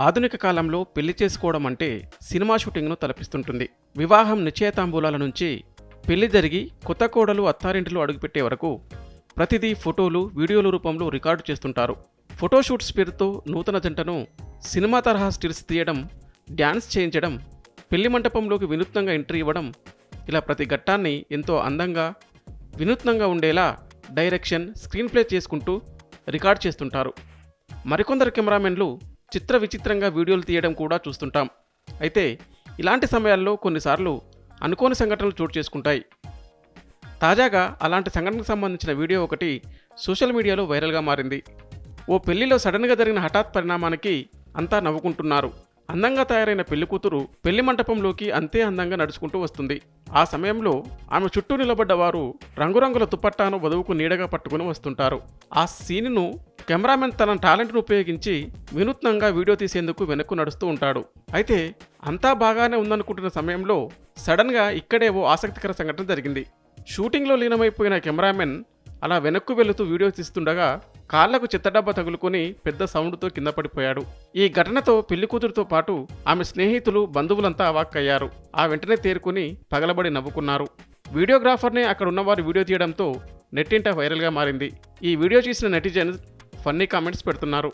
ఆధునిక కాలంలో పెళ్ళి చేసుకోవడం అంటే సినిమా షూటింగ్ను తలపిస్తుంటుంది. వివాహం నిశ్చయతాంబూలాల నుంచి పెళ్ళి జరిగి కొత్త కోడలు అత్తారింటిలో అడుగుపెట్టే వరకు ప్రతిదీ ఫోటోలు వీడియోల రూపంలో రికార్డు చేస్తుంటారు. ఫోటోషూట్స్ పేరుతో నూతన జంటను సినిమా తరహా స్టిల్స్ తీయడం డ్యాన్స్ చేయించడం పెళ్ళి మంటపంలోకి వినూత్నంగా ఎంట్రీ ఇవ్వడం ఇలా ప్రతి ఘట్టాన్ని ఎంతో అందంగా వినూత్నంగా ఉండేలా డైరెక్షన్ స్క్రీన్ ప్లే చేసుకుంటూ రికార్డ్ చేస్తుంటారు. మరికొందరు కెమెరామెన్లు చిత్ర విచిత్రంగా వీడియోలు తీయడం కూడా చూస్తుంటాం. అయితే ఇలాంటి సమయాల్లో కొన్నిసార్లు అనుకోని సంఘటనలు చోటు చేసుకుంటాయి. తాజాగా అలాంటి సంఘటనకు సంబంధించిన వీడియో ఒకటి సోషల్ మీడియాలో వైరల్గా మారింది. ఓ పెళ్ళిలో సడన్గా జరిగిన హఠాత్ పరిణామానికి అంతా నవ్వుకుంటున్నారు. అందంగా తయారైన పెళ్ళి కూతురు పెళ్ళి మంటపంలోకి అంతే అందంగా నడుచుకుంటూ వస్తుంది. ఆ సమయంలో ఆమె చుట్టూ నిలబడ్డ వారు రంగురంగుల దుపట్టాను వధువుకు నీడగా పట్టుకుని వస్తుంటారు. ఆ సీన్ను కెమెరామెన్ తన టాలెంట్ను ఉపయోగించి వినూత్నంగా వీడియో తీసేందుకు వెనక్కు నడుస్తూ ఉంటాడు. అయితే అంతా బాగానే ఉందనుకుంటున్న సమయంలో సడన్గా ఇక్కడే ఓ ఆసక్తికర సంఘటన జరిగింది. షూటింగ్లో లీనమైపోయిన కెమెరామెన్ అలా వెనక్కు వెళుతూ వీడియో తీస్తుండగా కాళ్ళకు చెత్తడబ్బా తగులుకొని పెద్ద సౌండ్తో కింద పడిపోయాడు. ఈ ఘటనతో పెళ్ళి కూతురుతో పాటు ఆమె స్నేహితులు బంధువులంతా అవాక్కయ్యారు ఆ వెంటనే తేరుకుని పగలబడి నవ్వుకున్నారు. వీడియోగ్రాఫర్నే అక్కడ ఉన్నవారు వీడియో తీయడంతో నెట్టింట వైరల్గా మారింది. ఈ వీడియో చూసిన నెటిజన్స్ ఫన్నీ కామెంట్స్ పెడుతున్నారు.